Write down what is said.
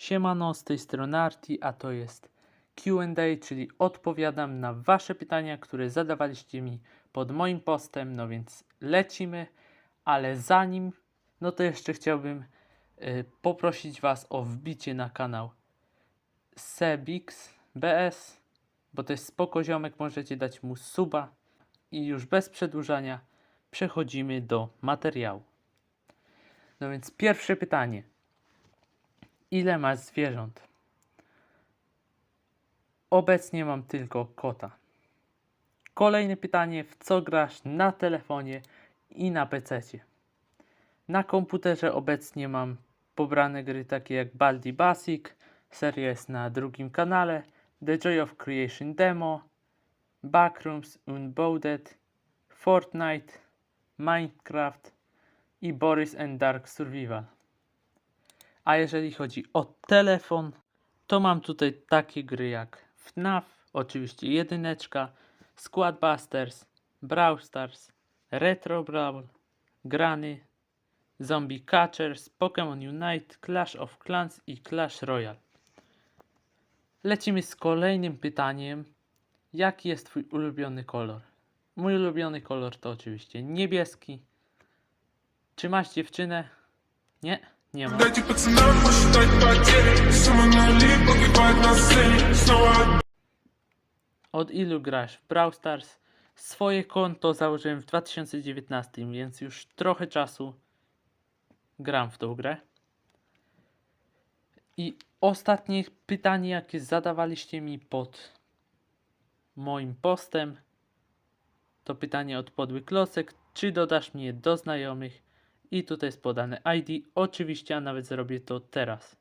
Siemano, z tej strony Arti, a to jest Q&A, czyli odpowiadam na wasze pytania, które zadawaliście mi pod moim postem, no więc lecimy, ale zanim, no to jeszcze chciałbym y, poprosić was o wbicie na kanał Sebix BS, bo to jest spoko ziomek, możecie dać mu suba i już bez przedłużania przechodzimy do materiału. No więc pierwsze pytanie. Ile masz zwierząt? Obecnie mam tylko kota. Kolejne pytanie. W co grasz na telefonie i na PC? Na komputerze obecnie mam pobrane gry takie jak Baldi Basic, seria jest na drugim kanale, The Joy of Creation Demo, Backrooms Unbounded, Fortnite, Minecraft i Boris and Dark Survival. A jeżeli chodzi o telefon, to mam tutaj takie gry jak FNAF, oczywiście jedyneczka, Squadbusters, Brawl Stars, Retro Brawl, Grany, Zombie Catchers, Pokémon Unite, Clash of Clans i Clash Royale. Lecimy z kolejnym pytaniem. Jaki jest Twój ulubiony kolor? Mój ulubiony kolor to oczywiście niebieski. Czy masz dziewczynę? Nie, nie mam. Дайте пацанам посчитать потери Самонали погибать на сцене Снова Od ilu grasz w Brawl Stars? Swoje konto założyłem w 2019, więc już trochę czasu gram w tą grę. I ostatnie pytanie, jakie zadawaliście mi pod moim postem, to pytanie od podły klocek. Czy dodasz mnie do znajomych? I tutaj jest podane ID. Oczywiście, a nawet zrobię to teraz.